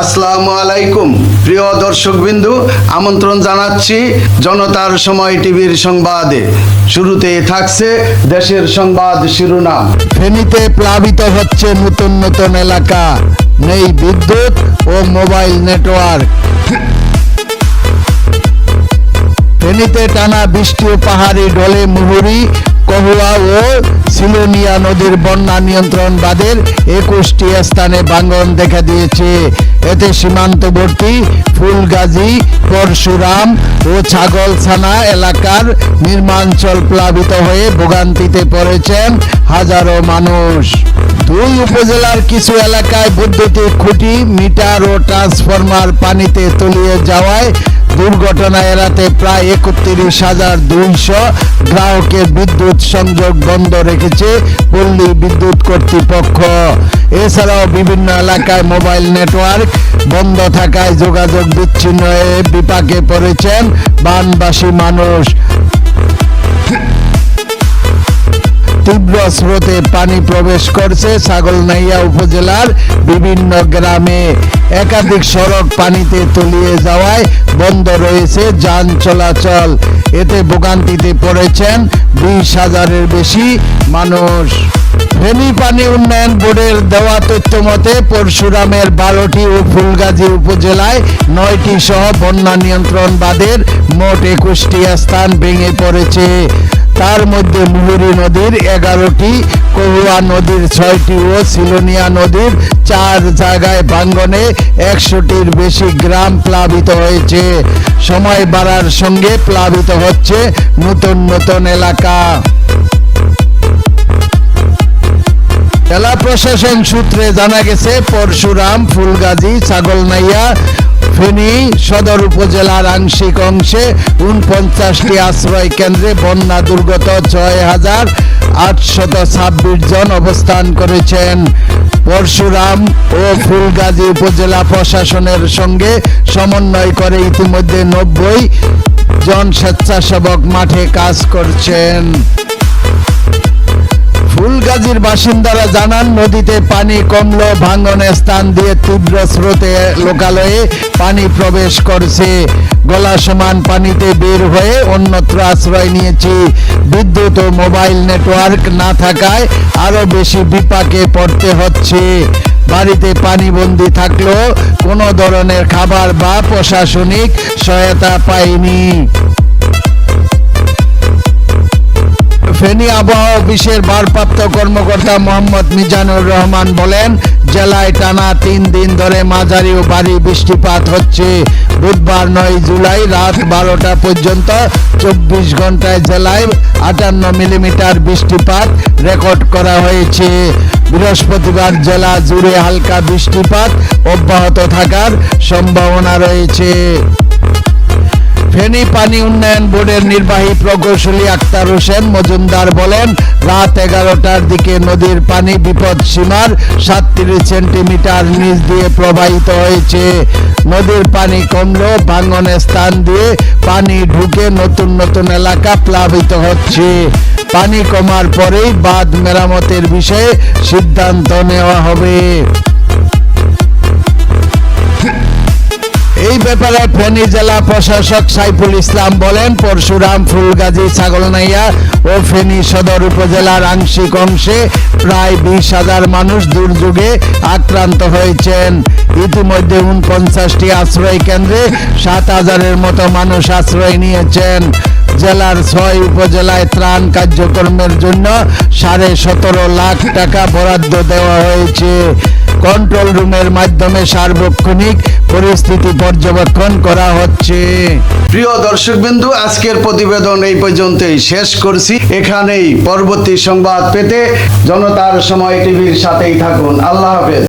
আসসালামু আলাইকুম। প্রিয় দর্শকবিন্দু, আমন্ত্রণ জানাচ্ছি জনতার সময় টিভির সংবাদে। শুরুতে থাকছে দেশের সংবাদ শিরোনাম। ফেনীতে প্লাবিত হচ্ছে নতুন নতুন এলাকা। নেই বিদ্যুৎ ও মোবাইল নেটওয়ার্ক। ফেনীতে টানা বৃষ্টি ও পাহাড়ি ডলে মুহুরি, কহুয়া ও সিলোনিয়া নদীর বন্যা নিয়ন্ত্রণ বাদের একুশটি স্থানে ভাঙন দেখা দিয়েছে। এতে সীমান্তবর্তী ফুলগাজী, পরশুরাম ও ছাগলছানা এলাকার নির্মাঞ্চল প্লাবিত হয়ে ভোগান্তিতে পড়েছেন হাজারো মানুষ। দুই উপজেলার কিছু এলাকায় বৈদ্যুতিক খুঁটি, মিটার ও ট্রান্সফরমার পানিতে তলিয়ে যাওয়ায় দুর্ঘটনা এড়াতে প্রায় একত্রিশ হাজার দুইশ গ্রাহকের বিদ্যুৎ সংযোগ বন্ধ রেখেছে পল্লী বিদ্যুৎ কর্তৃপক্ষ। এছাড়াও বিভিন্ন এলাকায় মোবাইল নেটওয়ার্ক বন্ধ থাকায় যোগাযোগ বিচ্ছিন্ন হয়ে বিপাকে পড়েছেন বানবাসী মানুষ। তীব্র স্রোতে পানি প্রবেশ করছে ছাগলনাইয়া উপজেলার বিভিন্ন গ্রামে। একাধিক সড়ক পানিতে তলিয়ে যাওয়ায় বন্ধ রয়েছে যান চলাচল। এতে ভোগান্তিতে পড়েছেন বিশ হাজারের বেশি মানুষ। ফেনী পানি উন্নয়ন বোর্ডের দেওয়া তথ্য মতে, পরশুরামের বারোটি ও ফুলগাজী উপজেলায় নয়টি সহ বন্যা নিয়ন্ত্রণ বাদের মোট একুশটি স্থান ভেঙে পড়েছে। তার মধ্যে মুহুরী নদীর এগারোটি, কহুয়া নদীর ছয়টি ও সিলোনিয়া নদীর চার জায়গায় ভাঙ্গনে একশোটির বেশি গ্রাম প্লাবিত হয়েছে। সময় বাড়ার সঙ্গে প্লাবিত হচ্ছে নতুন নতুন এলাকা। জেলা প্রশাসন সূত্রে জানা গেছে, পরশুরাম, ফুলগাজী, ছাগলনাইয়া, ফেনী সদর উপজেলার আংশিক অংশে উনপঞ্চাশটি আশ্রয় কেন্দ্রে বন্যা দুর্গত ছয় হাজার আটশত ছাব্বিশ জন অবস্থান করেছেন। পরশুরাম ও ফুলগাজী উপজেলা প্রশাসনের সঙ্গে সমন্বয় করে ইতিমধ্যে নব্বই জন স্বেচ্ছাসেবক মাঠে কাজ করছেন। ফুলগাজীর বাসিন্দারা জানান, নদীতে পানি কমল, ভাঙনে স্থান দিয়ে তীব্র স্রোতে লোকালয়ে পানি প্রবেশ করছে। গলা সমান পানিতে বের হয়ে অন্যত্র আশ্রয় নিয়েছি। বিদ্যুৎ ও মোবাইল নেটওয়ার্ক না থাকায় আরও বেশি বিপাকে পড়তে হচ্ছে। বাড়িতে পানিবন্দি থাকলেও কোনো ধরনের খাবার বা প্রশাসনিক সহায়তা পাইনি। ফেনী আবহাওয়া অফিসের ভারপ্রাপ্ত কর্মকর্তা মোহাম্মদ মিজানুর রহমান বলেন, জেলায় টানা তিন দিন ধরে মাঝারি ও ভারী বৃষ্টিপাত হচ্ছে। বুধবার নয় জুলাই রাত বারোটা পর্যন্ত চব্বিশ ঘন্টায় জেলায় আটান্ন মিলিমিটার বৃষ্টিপাত রেকর্ড করা হয়েছে। বৃহস্পতিবার জেলা জুড়ে হালকা বৃষ্টিপাত অব্যাহত থাকার সম্ভাবনা রয়েছে। ফেনী পানি উন্নয়ন বোর্ডের নির্বাহী প্রকৌশলী আক্তার হোসেন মজুমদার বলেন, রাত এগারোটার দিকে নদীর পানি বিপদ সীমার সাতত্রিশ সেন্টিমিটার নিচ দিয়ে প্রবাহিত হয়েছে। নদীর পানি কমলেও ভাঙনের স্থান দিয়ে পানি ঢুকে নতুন নতুন এলাকা প্লাবিত হচ্ছে। পানি কমার পরেই বাঁধ মেরামতের বিষয়ে সিদ্ধান্ত নেওয়া হবে। এই ব্যাপারে ফেনী জেলা প্রশাসক সাইফুল ইসলাম বলেন, পরশুরাম, ফুলগাজী, ছাগলনাইয়া ও ফেনী সদর উপজেলার আংশিক অংশে প্রায় বিশ হাজার মানুষ দুর্যোগে আক্রান্ত হয়েছেন। ইতিমধ্যে উনপঞ্চাশটি আশ্রয় কেন্দ্রে সাত হাজারের মতো মানুষ আশ্রয় নিয়েছেন। জেলার ছয় উপজেলায় ত্রাণ কার্যক্রমের জন্য সাড়ে সতেরো লাখ টাকা বরাদ্দ দেওয়া হয়েছে। কন্ট্রোল রুমের মাধ্যমে সার্বক্ষণিক পরিস্থিতি পর্যবেক্ষণ করা হচ্ছে। প্রিয় দর্শক বিন্দু আজকের প্রতিবেদন এই পর্যন্তই শেষ করছি। এখানেই পরবর্তী সংবাদ পেতে জনতার সময় টিভির সাথেই থাকুন। আল্লাহ হাফেজ।